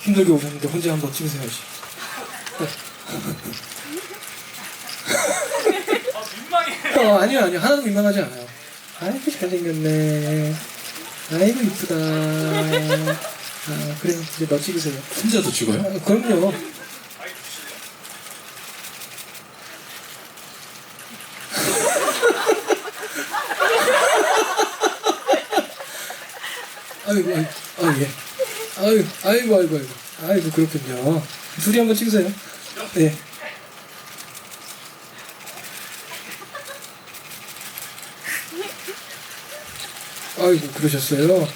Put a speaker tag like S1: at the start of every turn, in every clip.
S1: 힘들게 오셨는데 혼자 한번 찍으셔야지.
S2: 아 민망해.
S1: 어, 아니요, 아니요. 하나도 민망하지 않아요. 아이고, 잘생겼네. 아이고, 이쁘다. 아, 그래요. 이제 너 찍으세요.
S3: 혼자도 찍어요?
S1: 아, 그럼요. 아이고, 아이고, 아, 예. 아이고, 아이고, 아이고, 아이고. 아이고, 그렇군요. 둘이 한번 찍으세요. 예. 아이고, 그러셨어요.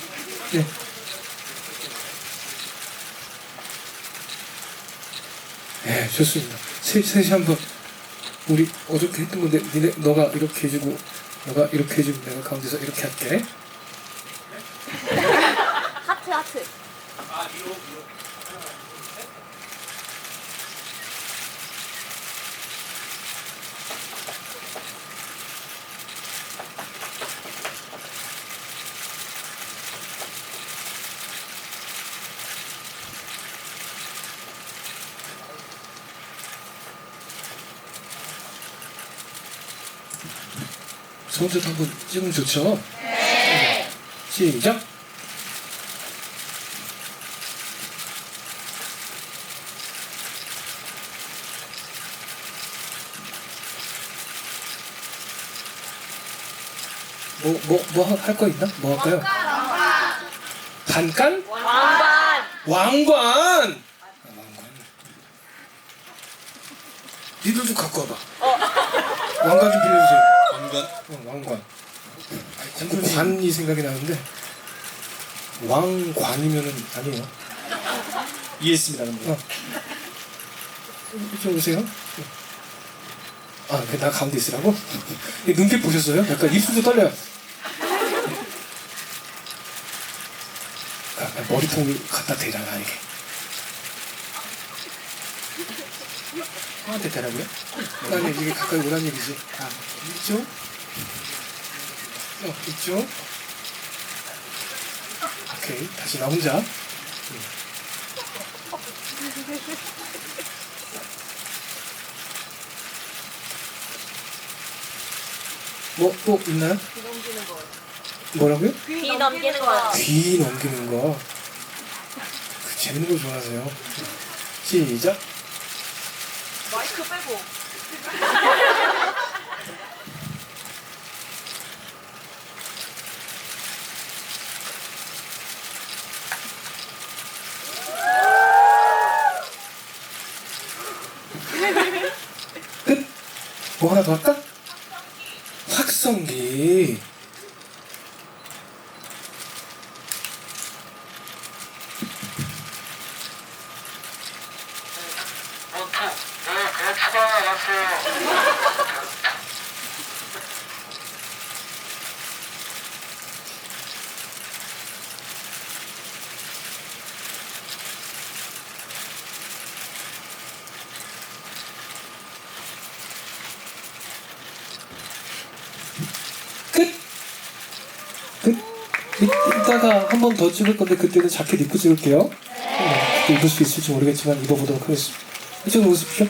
S1: 예. 예, 좋습니다. 셋, 셋이 한번 우리 어저께 했던 건데 니네 너가 이렇게 해주고 너가 이렇게 해주고 내가 가운데서 이렇게 할게.
S4: 하트.
S2: 아 이로 이로.
S1: 손짓 한번 찍으면 좋죠? 네. 시작. 뭐 뭐 뭐 할 거 있나? 뭐 할까요? 단깐?
S4: 왕관.
S1: 왕관. 아, 왕관. 니들도 갖고 와봐. 왕관 좀 빌려주세요.
S3: 왕관?
S1: 어, 왕관. 자꾸 관이 생각이 나는데 왕관이면은 아니에요.
S3: 이해했습니다, 근데.
S1: 어. 이쪽 오세요. 아, 그나 가운데 있으라고? 이 눈빛 보셨어요? 약간 입술도 떨려요. 아, 머리통을 갖다 대잖아, 이게. 형한테 대라고요? 아니, 이게 가까이 오란 얘기지. 아, 이쪽? 어, 이쪽? 오케이, 다시 나 혼자. 뭐, 또 있나요? 뭐라고요?
S4: 귀 넘기는 거.
S1: 귀 넘기는 거. 그 재밌는 거 좋아하세요. 시작.
S4: 마이크 빼고.
S1: 끝. 뭐 하나 더 할까? 확성기. 끝. 끝. 이, 이따가 한 번 더 찍을 건데 그때는 자켓 입고 찍을게요. 네. 입을 수 있을지 모르겠지만 입어보도록 하겠습니다. 이쪽으로 오십시오.